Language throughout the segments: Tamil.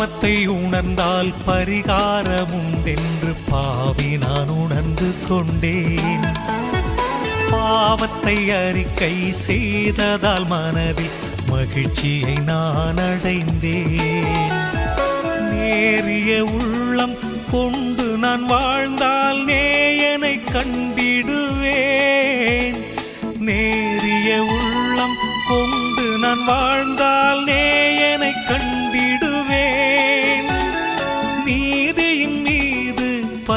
பாவத்தை உணர்ந்தால் பரிகாரம் உண்டென்று பாவி நான் உணர்ந்து கொண்டேன். பாவத்தை அறிக்கை செய்ததால் மனதில் மகிழ்ச்சியை நான் அடைந்தேன். நேரிய உள்ளம் கொண்டு நான் வாழ்ந்தால் நேயனை கண்டிடுவேன். நேரிய உள்ளம் கொண்டு நான் வாழ்ந்தால் நே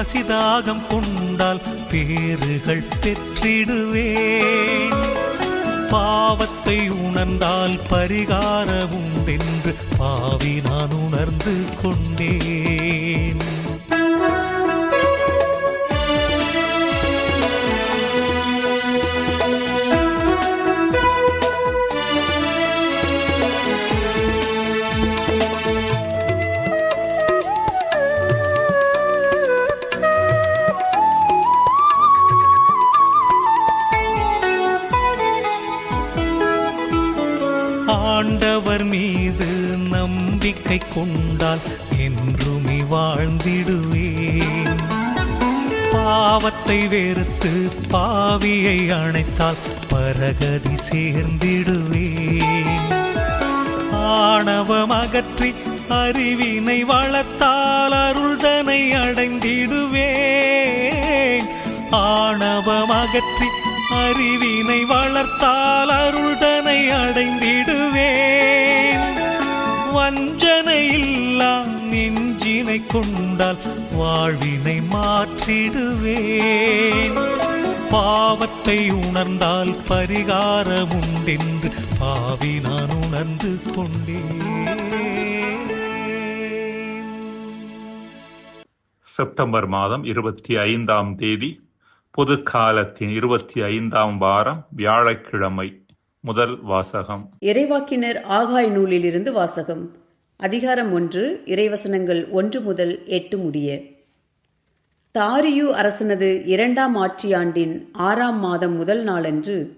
பசிதாகம் கொண்டால் பேறுகள் பெற்றிடுவேன். பாவத்தை உணர்ந்தால் பரிகாரம் உண்டென்று பாவி நான் உணர்ந்து கொண்டேன். கொண்டால் என்றுமே வாழ்ந்திடுவேன். பாவத்தை வெறுத்து பாவியை அணைத்தால் பரகதி சேர்ந்திடுவேன். ஆணவம் அகற்றி அறிவினை வளர்த்தால் அருள்தனை அடைந்திடுவேன். ஆணவம் அகற்றி அறிவினை வளர்த்தால் அருள்தனை அடைந்திடுவேன். வஞ்சனை இல்லா நெஞ்சினை கொண்டால் வாழ்வினை மாற்றிடுவேன். பாவத்தை உணர்ந்தால் பரிகாரம் உண்டென்று பாவி நான் உணர்ந்து கொண்டேன். செப்டம்பர் மாதம் இருபத்தி ஐந்தாம் தேதி பொது காலத்தின் இருபத்தி ஐந்தாம் வாரம் வியாழக்கிழமை. முதல் வாசகம். இறைவாக்கினர் ஆகாய் நூலிலிருந்து வாசகம். அதிகாரம் ஒன்று இறைவசனங்கள் ஒன்று முதல் எட்டு முடிய. தாரியு அரசனது இரண்டாம் ஆட்சியாண்டின் ஆறாம் மாதம் முதல் நாளன்று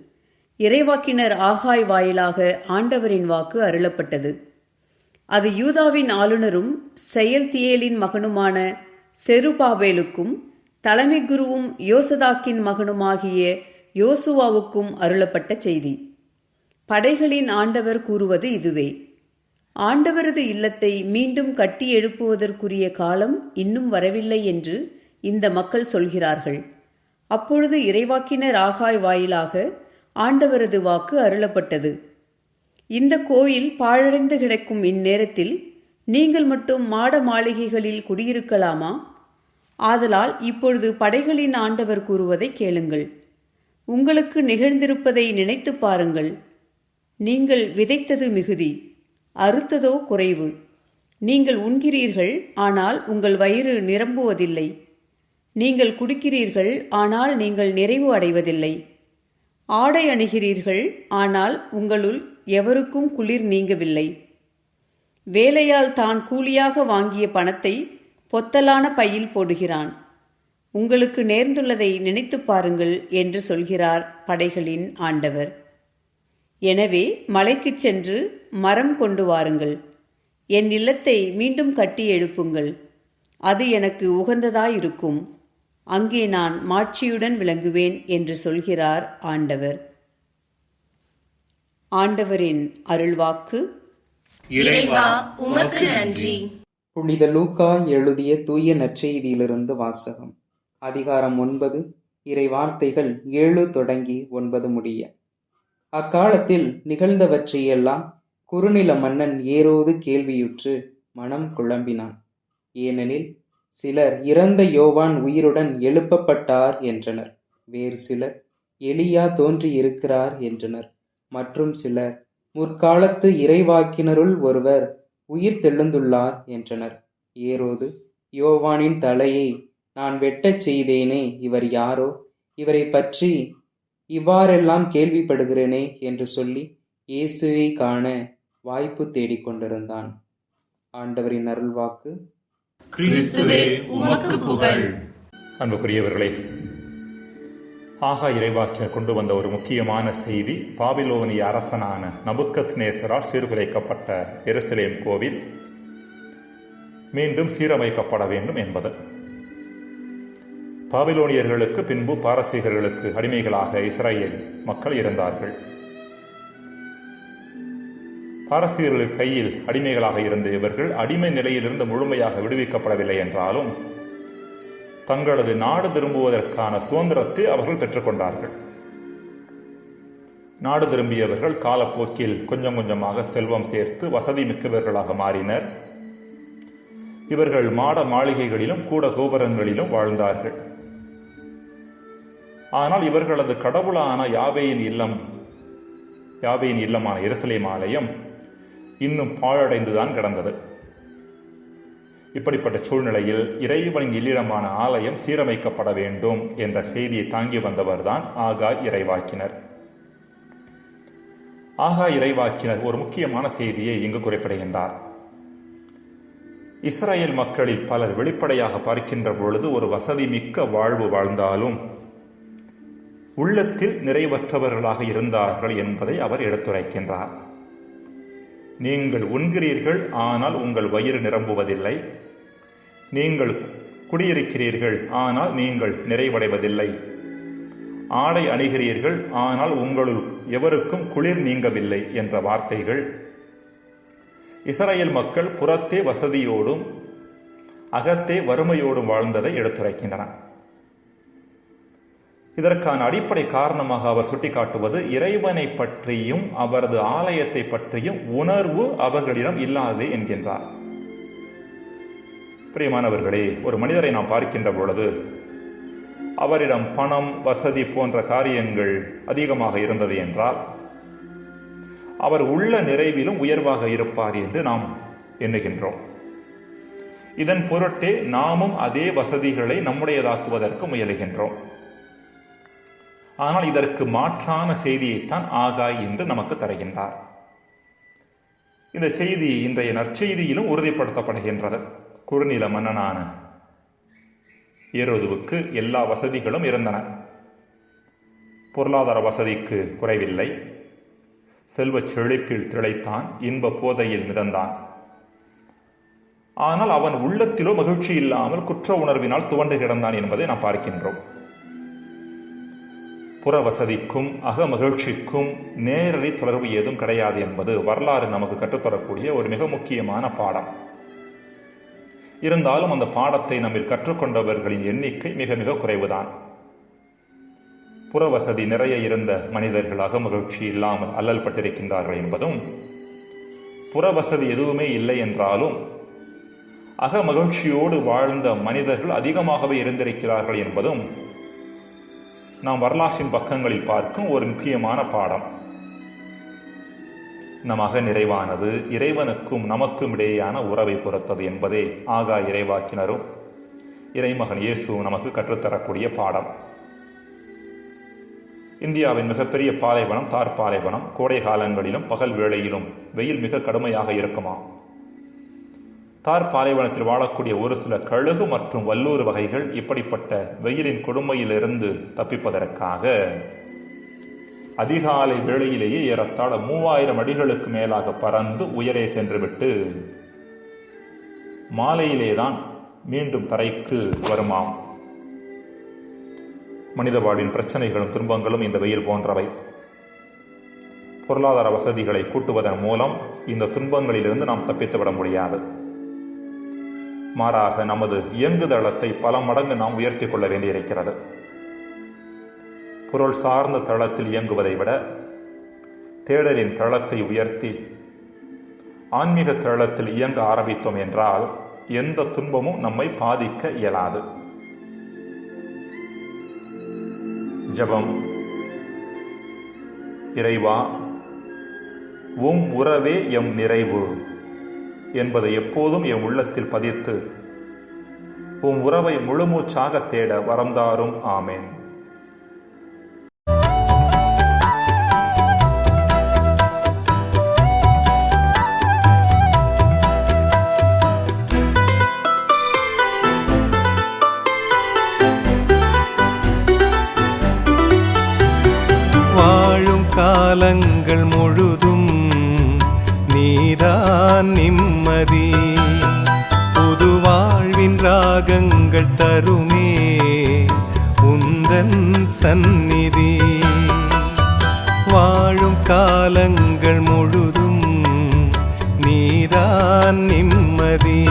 இறைவாக்கினர் ஆகாய் வாயிலாக ஆண்டவரின் வாக்கு அருளப்பட்டது. அது யூதாவின் ஆளுநரும் செயல்தியேலின் மகனுமான செருபாபேலுக்கும் தலைமை குருவும் யோசதாக்கின் மகனுமாகிய யோசுவாவுக்கும் அருளப்பட்ட செய்தி. படைகளின் ஆண்டவர் கூறுவது இதுவே. ஆண்டவரது இல்லத்தை மீண்டும் கட்டி எழுப்புவதற்குரிய காலம் இன்னும் வரவில்லை என்று இந்த மக்கள் சொல்கிறார்கள். அப்பொழுது இறைவாக்கினர் ஆகாய் வாயிலாக ஆண்டவரது வாக்கு அருளப்பட்டது. இந்த கோயில் பாழடைந்து கிடக்கும் இந்நேரத்தில் நீங்கள் மட்டும் மாட மாளிகைகளில் குடியிருக்கலாமா? ஆதலால் இப்பொழுது படைகளின் ஆண்டவர் கூறுவதை கேளுங்கள். உங்களுக்கு நிகழ்ந்திருப்பதை நினைத்துப் பாருங்கள். நீங்கள் விதைத்தது மிகுதி அறுத்ததோ குறைவு. நீங்கள் உண்கிறீர்கள் ஆனால் உங்கள் வயிறு நிரம்புவதில்லை. நீங்கள் குடிக்கிறீர்கள் ஆனால் நீங்கள் நிறைவு அடைவதில்லை. ஆடை அணுகிறீர்கள் ஆனால் உங்களுள் எவருக்கும் குளிர் நீங்கவில்லை. வேலையால் தான் கூலியாக வாங்கிய பணத்தை பொத்தலான பையில் போடுகிறான். உங்களுக்கு நேர்ந்துள்ளதை நினைத்துப் பாருங்கள் என்று சொல்கிறார் படைகளின் ஆண்டவர். எனவே மலைக்குச் சென்று மரம் கொண்டு வாருங்கள். என் இல்லத்தை மீண்டும் கட்டி எழுப்புங்கள். அது எனக்கு உகந்ததாயிருக்கும். அங்கே நான் மாட்சியுடன் விளங்குவேன் என்று சொல்கிறார் ஆண்டவர். ஆண்டவரின் அருள்வாக்கு. இறைவா உமக்கு நன்றி. புனித லூக்கா எழுதிய தூய நற்செய்தியிலிருந்து வாசகம். அதிகாரம் ஒன்பது. இறை வார்த்தைகள் ஏழு தொடங்கி ஒன்பது முடிய. அக்காலத்தில் நிகழ்ந்தவற்றையெல்லாம் குறுநில மன்னன் ஏரோது கேள்வியுற்று மனம் குழம்பினான். ஏனெனில் சிலர் இறந்த யோவான் உயிருடன் எழுப்பப்பட்டார் என்றனர். வேறு சிலர் எலியா தோன்றியிருக்கிறார் என்றனர். மற்றும் சிலர் முற்காலத்து இறைவாக்கினருள் ஒருவர் உயிர் தெழுந்துள்ளார் என்றனர். ஏரோது யோவானின் தலையை நான் வெட்டச் செய்தேனே இவர் யாரோ? இவரை பற்றி இவ்வாறெல்லாம் கேள்விப்படுகிறேனே என்று சொல்லி இயேசுவை காண வாய்ப்பு தேடிக் கொண்டிருந்தான். ஆண்டவரின் அருள்வாக்கு. கிறிஸ்துவே உமக்கு புகழ். அன்புக்குரியவர்களே ஆகா இறைவாக்கினர் கொண்டு வந்த ஒரு முக்கியமான செய்தி பாபிலோனிய அரசனான நபுக்கத் நேசரால் சீர்குலைக்கப்பட்ட எருசலேம் கோவில் மீண்டும் சீரமைக்கப்பட வேண்டும் என்பது. பாபிலோனியர்களுக்கு பின்பு பாரசீகர்களுக்கு அடிமைகளாக இஸ்ரேல் மக்கள் இருந்தார்கள். பாரசீகர்களுக்கு கையில் அடிமைகளாக இருந்த இவர்கள் அடிமை நிலையிலிருந்து முழுமையாக விடுவிக்கப்படவில்லை என்றாலும் தங்களது நாடு திரும்புவதற்கான சுதந்திரத்தை அவர்கள் பெற்றுக்கொண்டார்கள். நாடு திரும்பியவர்கள் காலப்போக்கில் கொஞ்சம் கொஞ்சமாக செல்வம் சேர்த்து வசதி மிக்கவர்களாக மாறினர். இவர்கள் மாட மாளிகைகளிலும் கூட கோபுரங்களிலும் வாழ்ந்தார்கள். ஆனால் இவர்களது கடவுளான யாவையின் இல்லம் யாவையின் இல்லமான எருசலேம் ஆலயம் இன்னும் பாழடைந்துதான் கிடந்தது. இப்படிப்பட்ட சூழ்நிலையில் இறைவனின் இல்லிடமான ஆலயம் சீரமைக்கப்பட வேண்டும் என்ற செய்தியை தாங்கி வந்தவர்தான் ஆகா இறைவாக்கினர். ஆகா இறைவாக்கினர் ஒரு முக்கியமான செய்தியை இங்கு குறிப்பிடுகின்றார். இஸ்ரேல் மக்களில் பலர் வெளிப்படையாக பார்க்கின்ற பொழுது ஒரு வசதி மிக்க வாழ்வு வாழ்ந்தாலும் உள்ளத்தில் நிறைவற்றவர்களாக இருந்தார்கள் என்பதை அவர் எடுத்துரைக்கின்றார். நீங்கள் உண்கிறீர்கள் ஆனால் உங்கள் வயிறு நிரம்புவதில்லை. நீங்கள் குடியிருக்கிறீர்கள் ஆனால் நீங்கள் நிறைவடைவதில்லை. ஆடை அணிகிறீர்கள் ஆனால் உங்களுள் எவருக்கும் குளிர் நீங்கவில்லை என்ற வார்த்தைகள். இஸ்ரேல் மக்கள் புறத்தே வசதியோடும் அகத்தே வறுமையோடும் வாழ்ந்ததை எடுத்துரைக்கின்றன. இதற்கான அடிப்படை காரணமாக அவர் சுட்டிக்காட்டுவது இறைவனை பற்றியும் அவரது ஆலயத்தை பற்றியும் உணர்வு அவர்களிடம் இல்லாது என்கின்றார். பிரியமானவர்களே ஒரு மனிதரை நாம் பார்க்கின்ற பொழுது அவரிடம் பணம் வசதி போன்ற காரியங்கள் அதிகமாக இருந்தது என்றால் அவர் உள்ள நிறைவிலும் உயர்வாக இருப்பார் என்று நாம் எண்ணுகின்றோம். இதன் பொருட்டே நாமும் அதே வசதிகளை நம்முடையதாக்குவதற்கு முயலுகின்றோம். ஆனால் இதற்கு மாற்றான செய்தியைத்தான் ஆகாய் என்று நமக்கு தருகின்றார். இந்த செய்தி இன்றைய நற்செய்தியிலும் உறுதிப்படுத்தப்படுகின்றது. குறுநில மன்னனான ஏரோதுவுக்கு எல்லா வசதிகளும் இருந்தன. பொருளாதார வசதிக்கு குறைவில்லை. செல்வச் செழிப்பில் திளைத்தான் இன்ப போதையில் மிதந்தான். ஆனால் அவன் உள்ளத்திலோ மகிழ்ச்சி இல்லாமல் குற்ற உணர்வினால் துவண்டு கிடந்தான் என்பதை நாம் பார்க்கின்றோம். புற வசதிக்கும் அக மகிழ்ச்சிக்கும் நேரடி தொடர்பு ஏதும் கிடையாது என்பது வரலாறு நமக்கு கற்றுத்தரக்கூடிய ஒரு மிக முக்கியமான பாடம். இருந்தாலும் அந்த பாடத்தை நம்மில் கற்றுக்கொண்டவர்களின் எண்ணிக்கை மிக மிக குறைவுதான். புறவசதி நிறைய இருந்த மனிதர்கள் அகமகிழ்ச்சி இல்லாமல் அல்லல் பட்டிருக்கின்றார்கள் என்பதும் புறவசதி எதுவுமே இல்லை என்றாலும் அகமகிழ்ச்சியோடு வாழ்ந்த மனிதர்கள் அதிகமாகவே இருந்திருக்கிறார்கள் என்பதும் நாம் வரலாற்றின் பக்கங்களில் பார்க்கும் ஒரு முக்கியமான பாடம். நம் நிறைவானது இறைவனுக்கும் நமக்கும் இடையேயான உறவை பொறுத்தது என்பதே ஆகா இறைவாக்கினரும் இறைமகன் இயேசுவும் நமக்கு கற்றுத்தரக்கூடிய பாடம். இந்தியாவின் மிகப்பெரிய பாலைவனம் தார் பாலைவனம் கோடை காலங்களிலும் பகல் வேளையிலும் வெயில் மிக கடுமையாக இருக்குமா தார் பாலைவனத்தில் வாழக்கூடிய ஒரு சில கழுகு மற்றும் வல்லூர் வகைகள் இப்படிப்பட்ட வெயிலின் கொடுமையிலிருந்து தப்பிப்பதற்காக அதிகாலை வேளையிலேயே ஏறத்தாழ மூவாயிரம் அடிகளுக்கு மேலாக பறந்து உயரே சென்றுவிட்டு மாலையிலேதான் மீண்டும் தரைக்கு வருமாம். மனித வாழ்வின் பிரச்சனைகளும் துன்பங்களும் இந்த வெயில் போன்றவை. பொருளாதார வசதிகளை கூட்டுவதன் மூலம் இந்த துன்பங்களிலிருந்து நாம் தப்பித்து விட முடியாது. மாறாக நமது இயங்குதளத்தை பல மடங்கு நாம் உயர்த்தி கொள்ள வேண்டியிருக்கிறது. பொருள் சார்ந்த தளத்தில் இயங்குவதை விட தேடலின் தளத்தை உயர்த்தி ஆன்மீக தளத்தில் இயங்க ஆரம்பித்தோம் என்றால் எந்த துன்பமும் நம்மை பாதிக்க இயலாது. ஜபம். இறைவா உம் உறவே எம் நிறைவு. என்பதை எப்போதும் என் உள்ளத்தில் பதித்து உம் உறவை முழுமூச்சாக தேட வரந்தாரும் ஆமேன். வாழும் காலங்கள் முழுதும் நீதான் நிம்மதி. புது வாழ்வின் ராகங்கள் தருமே உந்தன் சந்நிதி. வாழும் காலங்கள் முழுதும் நீதான் நிம்மதி.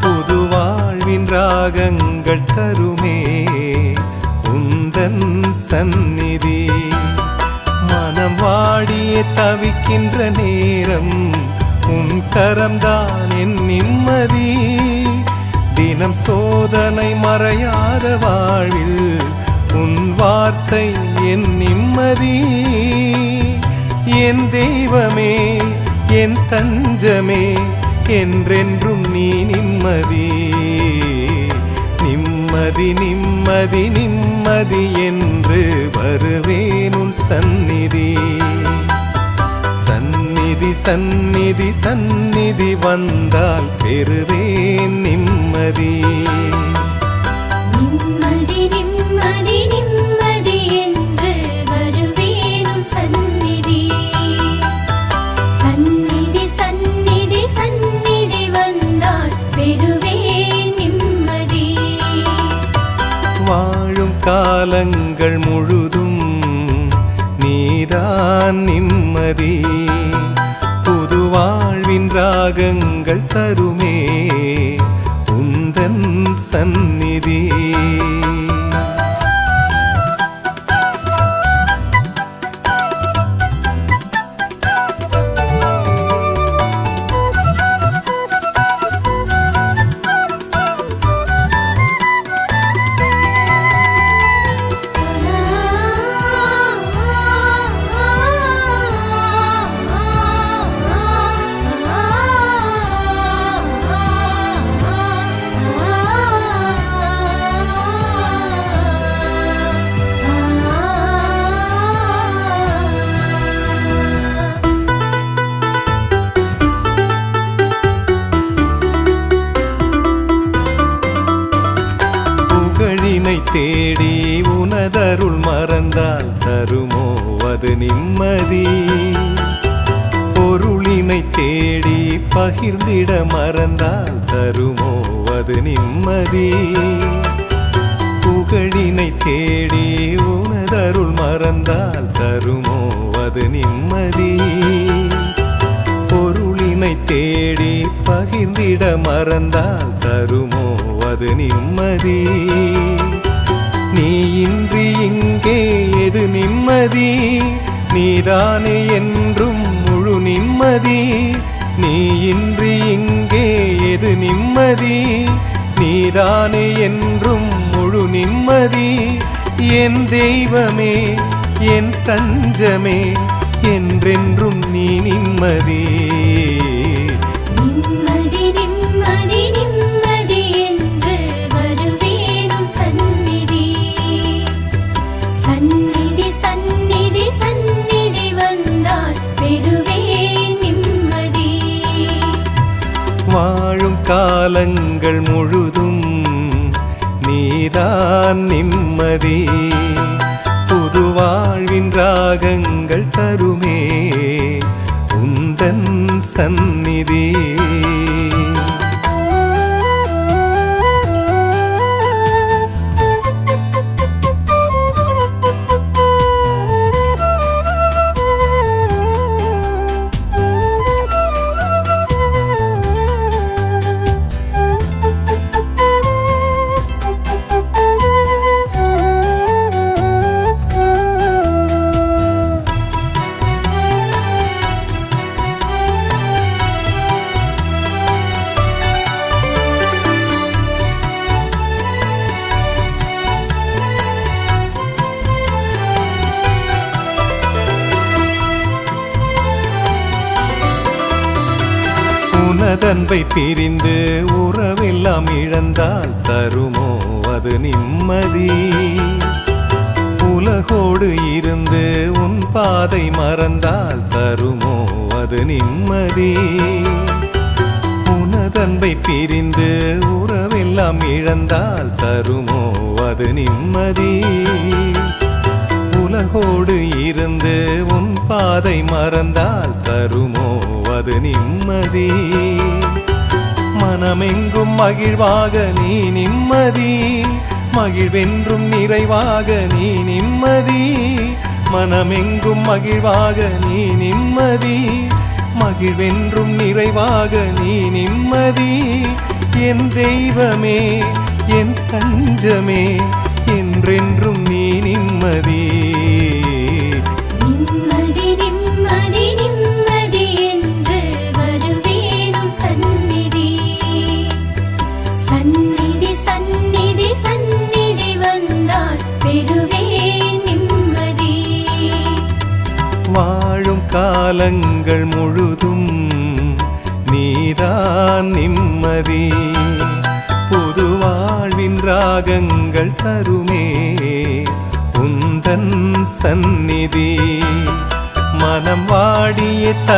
புது வாழ்வின் ராகங்கள் தருமே உந்தன் சந்நிதி. தவிக்கின்ற நேரம் உன் கரம்தான் என் நிம்மதி. தினம் சோதனை மறையாத வாழ்வில் உன் வார்த்தை என் நிம்மதி. என் தெய்வமே என் தஞ்சமே என்றென்றும் நீ நிம்மதி. நிம்மதி நிம்மதி நிம்மதி என்று வருவேன் உன் சந்நிதி. சந்நிதி சந்நிதி சந்நிதி வந்தால் பெறுவேன் நிம்மதி. நிம்மதி நிம்மதி நிம்மதி என்று வருவேனும் சந்நிதி. சந்நிதி சந்நிதி சந்நிதி வந்தால் பெறுவேன் நிம்மதி. வாழும் காலங்கள் முழுதும் நீதான் நிம்மதி. வாழ்வின் ராகங்கள் தருமே. உந்தன் சந்நிதி தேடி உனதருள் மறந்தால் தருமோ அது நிம்மதி. பொருளினை தேடி பகிர்ந்திட மறந்தால் தருமோ அது நிம்மதி. புகழினை தேடி உனதருள் மறந்தால் தருமோ அது நிம்மதி. பொருளினை தேடி பகிர்ந்திட மறந்தால் தருமோ அது நிம்மதி. நீ இன்றி இங்கே எது நிம்மதி? நீதானே என்றும் முழு நிம்மதி. நீ இன்றி இங்கே எது நிம்மதி? நீதானே என்றும் முழு நிம்மதி. என் தெய்வமே என் தஞ்சமே என்றென்றும் நீ நிம்மதி. மனதன்பை பிரிந்து உறவெல்லாம் இழந்தால் தருமோ அது நிம்மதி. உலகோடு இருந்து உன் பாதை மறந்தால் தருமோ அது நிம்மதி. உனதன்பை பிரிந்து உறவெல்லாம் இழந்தால் தருமோ அது நிம்மதி. உலகோடு இருந்து உன் பாதை மறந்தால் தருமோ அது நிம்மதி. மனமெங்கும் மகிழ்வாக நீ நிம்மதி. மகிழ்வென்றும் நிறைவாக நீ நிம்மதி. மனமெங்கும் மகிழ்வாக நீ நிம்மதி. மகிழ்வென்றும் நிறைவாக நீ நிம்மதி. என் தெய்வமே என் தஞ்சமே என்றென்றும் நீ நிம்மதி.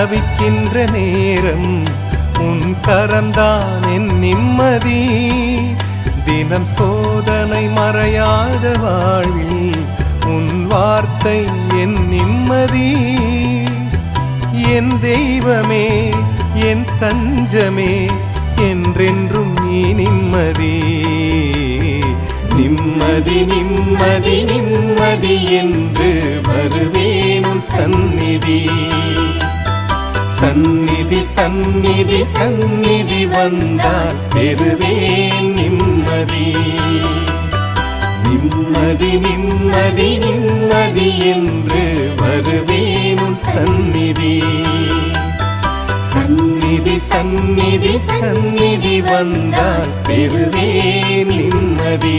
தவிக்கின்ற நேரம் உன் கரம்தான் என் நிம்மதி. தினம் சோதனை மறையாத வாழ்வில் உன் வார்த்தை என் நிம்மதி. என் தெய்வமே என் தஞ்சமே என்றென்றும் நீ நிம்மதி. நிம்மதி நிம்மதி நிம்மதி என்று வருவேனும் சந்நிதி. சந்நிதி சந்நிதி சந்நிதி வந்தால் பெறுவேன் நிம்மதி. நிம்மதி நிம்மதி நிம்மதி என்று வருவேனும் சந்நிதி. சந்நிதி சந்நிதி சந்நிதி வந்தால் பெறுவேன் நிம்மதி.